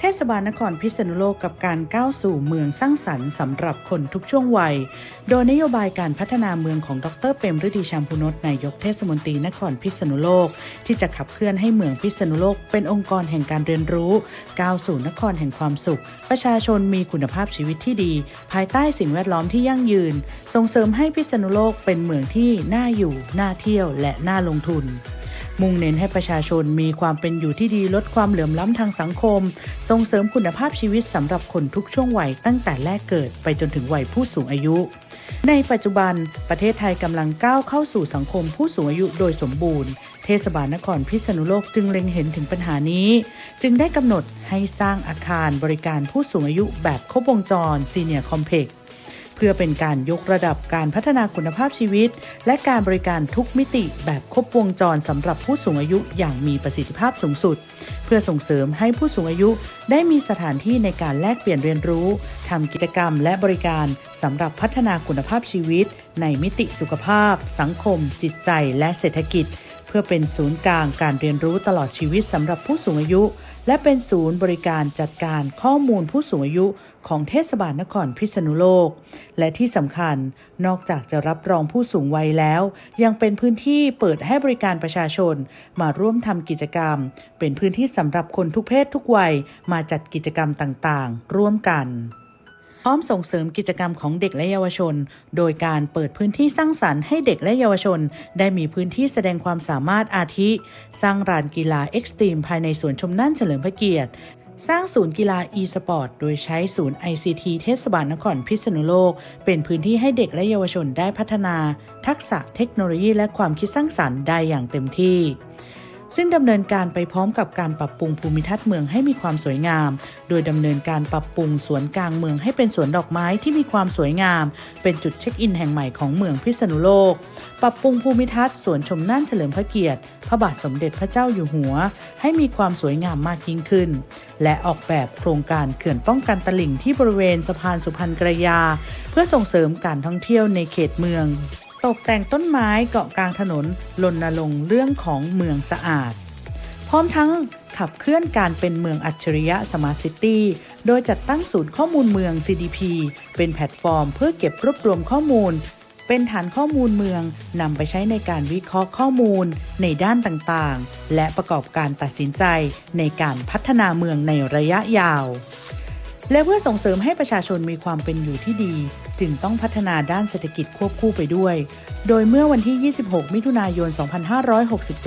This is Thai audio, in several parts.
เทศบาลนครพิษณุโลกกับการก้าวสู่เมืองสร้างสรรค์สำหรับคนทุกช่วงวัย โดยนโยบายการพัฒนาเมืองของดรเปรมฤดีชามพูนตนายกเทศมนตรีนครพิษณุโลก ที่จะขับเคลื่อนให้เมืองพิษณุโลก เป็นองค์กรแห่งการเรียนรู้ก้าวสู่นครแห่งความสุข ประชาชนมีคุณภาพชีวิตที่ดี ภายใต้สิ่งแวดล้อมที่ยั่งยืน ส่งเสริมให้พิษณุโลกเป็นเมืองที่น่าอยู่น่าเที่ยวและน่าลงทุน มุ่งเน้นให้ประชาชนมีความเป็นอยู่ที่ดีลดความเหลื่อมล้ำทางสังคม ส่งเสริมคุณภาพชีวิตสำหรับคนทุกช่วงวัยตั้งแต่แรกเกิดไปจนถึงวัยผู้สูงอายุ ในปัจจุบัน ประเทศไทยกำลังก้าวเข้าสู่สังคมผู้สูงอายุโดยสมบูรณ์เทศบาลนครพิษณุโลกจึงเล็งเห็นถึงปัญหานี้ จึงได้กำหนดให้สร้างอาคารบริการผู้สูงอายุแบบครบวงจร Senior Complex เพื่ พื่อเป็นการยกระดับการพัฒนาคุณภาพชีวิต และการบริการทุกมิติแบบครบวงจรสำหรับผู้สูงอายุอย่างมีประสิทธิภาพสูงสุด เพื่อส่งเสริมให้ผู้สูงอายุได้มีสถานที่ในการแลกเปลี่ยนเรียนรู้ทำกิจกรรมและบริการสำหรับพัฒนาคุณภาพชีวิต ในมิติสุขภาพ สังคม จิตใจ และเศรษฐกิจ เพื่อเป็นศูนย์กลางการเรียนรู้ตลอดชีวิตสำหรับผู้สูงอายุ และเป็นศูนย์บริการจัดการข้อมูลผู้สูงอายุของเทศบาลนครพิษณุโลก และที่สำคัญนอกจากจะรับรองผู้สูงวัยแล้ว ยังเป็นพื้นที่เปิดให้บริการประชาชน มาร่วมทำกิจกรรม เป็นพื้นที่สำหรับคนทุกเพศทุกวัยมาจัดกิจกรรมต่างๆ ร่วมกัน พร้อมส่งเสริมกิจกรรมของเด็กและเยาวชน โดยการเปิดพื้นที่สร้างสรรค์ให้เด็กและเยาวชน ได้มีพื้นที่แสดงความสามารถอาทิ สร้างรานกีฬาเอ็กซ์ตรีมภายในสวนชมน่านเฉลิมพระเกียรติสร้างศูนย์กีฬา e-sport โดยใช้ศูนย์ ICT เทศบาลนครพิษณุโลก เป็นพื้นที่ให้เด็กและเยาวชนได้พัฒนา ทักษะเทคโนโลยีและความคิดสร้างสรรค์ได้อย่างเต็มที่ ซึ่งดำเนินการไปพร้อมกับการปรับปรุงภูมิทัศน์เมืองให้มีความสวยงาม โดยดำเนินการปรับปรุงสวนกลางเมืองให้เป็นสวนดอกไม้ที่มีความสวยงาม เป็นจุดเช็คอินแห่งใหม่ของเมืองพิษณุโลก ปรับปรุงภูมิทัศน์สวนชมน่านเฉลิมพระเกียรติ พระบาทสมเด็จพระเจ้าอยู่หัว ให้มีความสวยงามมากยิ่งขึ้น และออกแบบโครงการเขื่อนป้องกันตลิ่งที่บริเวณสะพานสุพรรณกระยา เพื่อส่งเสริมการท่องเที่ยวในเขตเมือง ตกแต่งต้นไม้เกาะกลางถนนรณรงค์เรื่องของเมืองสะอาด พร้อมทั้งขับเคลื่อนการเป็นเมืองอัจฉริยะสมาร์ทซิตี้ โดยจัดตั้งศูนย์ข้อมูลเมือง CDP เป็นแพลตฟอร์มเพื่อเก็บรวบรวมข้อมูล เป็นฐานข้อมูลเมืองนำไปใช้ในการวิเคราะห์ข้อมูลในด้านต่างๆ และประกอบการตัดสินใจในการพัฒนาเมืองในระยะยาว และเพื่อส่งเสริมให้ประชาชนมีความเป็นอยู่ที่ดี จึงต้องพัฒนาด้านเศรษฐกิจควบคู่ไปด้วย โดยเมื่อวันที่ 26 มิถุนายน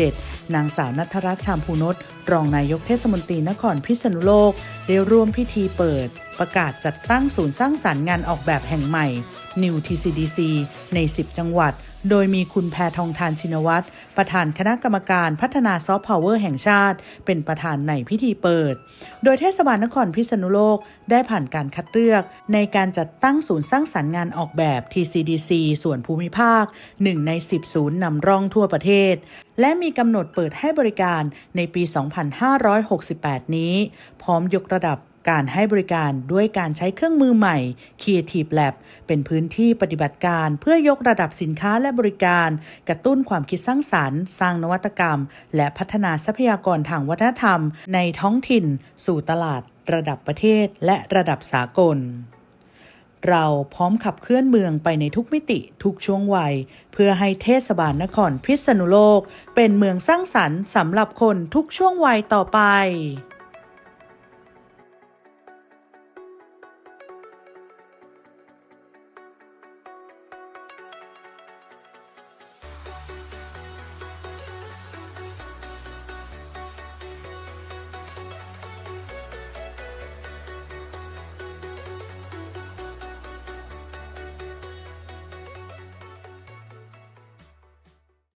2567 นางสาวนัทรัตน์ชามพูนศรองนายกเทศมนตรีนครพิษณุโลก ได้ร่วมพิธีเปิด ประกาศจัดตั้งศูนย์สร้างสรรค์งานออกแบบแห่งใหม่ New TCDC ใน 10 จังหวัด โดยมีคุณแพทองทานชินวัตร ประธานคณะกรรมการพัฒนาซอฟต์พาวเวอร์แห่งชาติ เป็นประธานในพิธีเปิด โดยเทศบาลนครพิษณุโลกได้ผ่านการคัดเลือกในการจัดตั้งศูนย์สร้างสรรค์งานออกแบบ TCDC ส่วนภูมิภาค 1 ใน 10 ศูนย์นำร่องทั่วประเทศ และมีกำหนดเปิดให้บริการในปี 2568 นี้ พร้อมยกระดับ การให้บริการด้วยการใช้เครื่องมือใหม่ Creative Lab เป็นพื้นที่ปฏิบัติการเพื่อยกระดับสินค้าและบริการ กระตุ้นความคิดสร้างสารรค์ สร้างนวัตกรรม และพัฒนาทรัพยากรทางวัฒนธรรม ในท้องถิ่น สู่ตลาด ระดับประเทศ และระดับสากลเราพร้อมขับเคลื่อนเมืองไปในทุกมิติทุกช่วงวัย เพื่อให้เทศบาลนครพิษณุโลก เป็นเมืองสร้างสรรค์สำหรับคนทุกช่วงวัยต่อไป